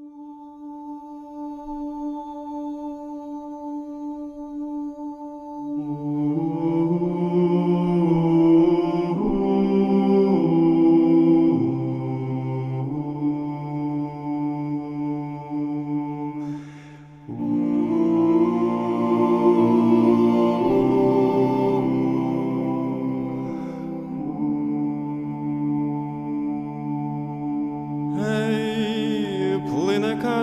Ooh.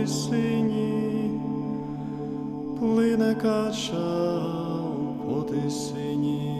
по сині, плине кача по тисині.